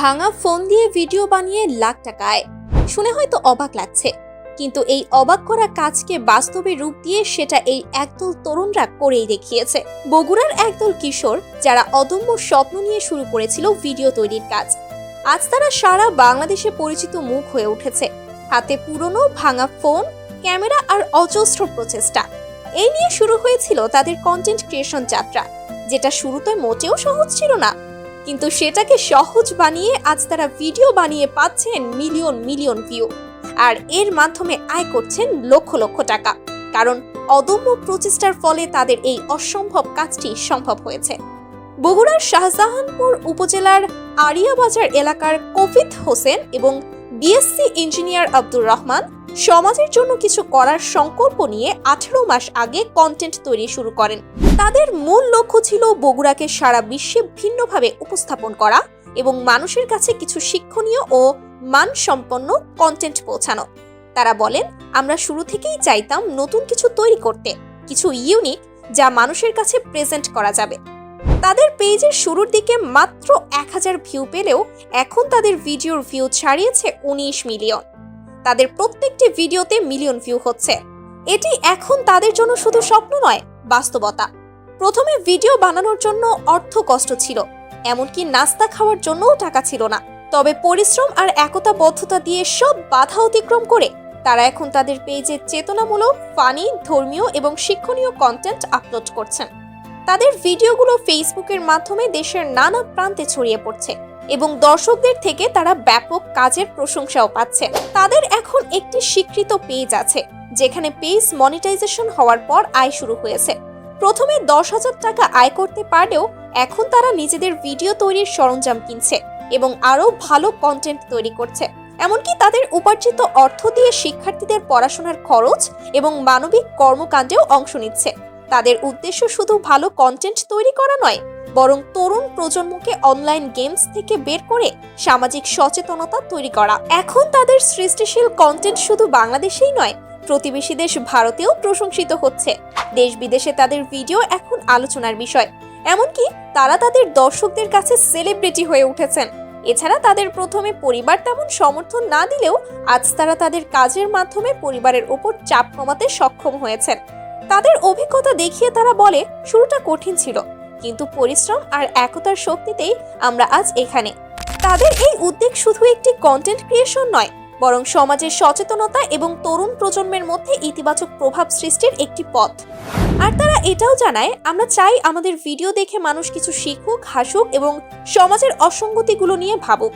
ভাঙা ফোন দিয়ে ভিডিও বানিয়ে লাখ টাকায়। শুনে হয়তো অবাক লাগছে। কিন্তু এই অবাক করা কাজকে বাস্তবে রূপ দিয়ে সেটা এই একদল তরুণরা করেই দেখিয়েছে। বগুড়ার একদল কিশোর যারা অদম্য স্বপ্ন নিয়ে শুরু করেছিল ভিডিও তৈরির কাজ। আজ তারা সারা বাংলাদেশে পরিচিত মুখ হয়ে উঠেছে। হাতে পুরনো, ভাঙা ফোন, ক্যামেরা আর অজস্র প্রচেষ্টা। এই নিয়ে শুরু হয়েছিল তাদের কন্টেন্ট ক্রিয়েশন যাত্রা, যেটা শুরুতে মোটেও সহজ ছিল না। কিন্তু সেটাকে সহজ বানিয়ে আজ তারা ভিডিও বানিয়ে পাচ্ছেন মিলিয়ন মিলিয়ন ভিউ। আর এর মাধ্যমে আয় করছেন লক্ষ লক্ষ টাকা। কারণ অদম্য প্রচেষ্টার ফলে তাদের এই অসম্ভব কাজটি সম্ভব হয়েছে। বগুড়ার শাহজাহানপুর উপজেলার আরিয়াবাজার এলাকার কফিত হোসেন এবং বিএসসি ইঞ্জিনিয়ার আব্দুর রহমান সমাজের জন্য কিছু করার সংকল্প নিয়ে আঠেরো মাস আগে কন্টেন্ট তৈরি শুরু করেন। তাদের মূল লক্ষ্য ছিল বগুড়াকে সারা বিশ্বে ভিন্নভাবে উপস্থাপন করা এবং মানুষের কাছে কিছু শিক্ষণীয় ও মানসম্পন্ন কন্টেন্ট পৌঁছানো। তারা বলেন, আমরা শুরু থেকেই চাইতাম নতুন কিছু তৈরি করতে, কিছু ইউনিক যা মানুষের কাছে প্রেজেন্ট করা যাবে। তাদের পেজের শুরুর দিকে মাত্র এক হাজার ভিউ পেলেও এখন তাদের ভিডিওর ভিউ ছাড়িয়েছে উনিশ মিলিয়ন তাদের প্রত্যেকটি ভিডিওতে মিলিয়ন ভিউ হচ্ছে। এটি এখন তাদের জন্য শুধু স্বপ্ন নয়, বাস্তবতা। প্রথমে ভিডিও বানানোর জন্য অর্থ কষ্ট ছিল, এমনকি নাস্তা খাওয়ার জন্যও টাকা ছিল না। তবে পরিশ্রম আর একতাবদ্ধতা দিয়ে সব বাধা অতিক্রম করে তারা এখন তাদের পেজে চেতনামূলক ফানি ধর্মীয় এবং শিক্ষণীয় কন্টেন্ট আপলোড করছেন। তাদের ভিডিওগুলো ফেসবুকের মাধ্যমে দেশের নানা প্রান্তে ছড়িয়ে পড়ছে। এবং দর্শকদের থেকে তারা ব্যাপক কাজের প্রশংসাও পাচ্ছে। তাদের এখন একটি স্বীকৃত পেজ আছে, যেখানে পেজ মনিটাইজেশন হওয়ার পর আয় শুরু হয়েছে। প্রথমে দশ হাজার টাকা আয় করতে পারলেও এখন তারা নিজেদের ভিডিও তৈরির সরঞ্জাম কিনছে এবং আরও ভালো কন্টেন্ট তৈরি করছে। এমনকি তাদের উপার্জিত অর্থ দিয়ে শিক্ষার্থীদের পড়াশোনার খরচ এবং মানবিক কর্মকাণ্ডেও অংশ নিচ্ছে। তাদের উদ্দেশ্য শুধু ভালো কন্টেন্ট তৈরি করা নয় বরং তরুণ প্রজন্মকে অনলাইন গেমস থেকে বের করে সামাজিক সচেতনতা তৈরি করা। এখন তাদের সৃষ্টিশীল কন্টেন্ট শুধু বাংলাদেশেই নয়, প্রতিবেশী দেশ ভারতেও প্রশংসিত হচ্ছে। দেশ বিদেশে তাদের ভিডিও এখন আলোচনার বিষয়। এমনকি তারা তাদের দর্শকদের কাছে সেলিব্রিটি হয়ে উঠেছেন। এছাড়া তাদের প্রথমে পরিবার তেমন সমর্থন না দিলেও আজ তারা তাদের কাজের মাধ্যমে পরিবারের ওপর চাপ কমাতে সক্ষম হয়েছেন। তাদের অভিজ্ঞতা দেখিয়ে তারা বলে, শুরুটা কঠিন ছিল। কিন্তু পরিশ্রম আর একতার শক্তিতেই আমরা আজ এখানে। তাদের এই উদ্যোগ শুধু একটি কন্টেন্ট ক্রিয়েশন নয়, বরং সমাজের সচেতনতা এবং তরুণ প্রজন্মের মধ্যে ইতিবাচক প্রভাব সৃষ্টির একটি পথ। আর তারা এটাও জানায়, আমরা চাই আমাদের ভিডিও দেখে মানুষ কিছু শিখুক, হাসুক এবং সমাজের অসঙ্গতিগুলো নিয়ে ভাবুক।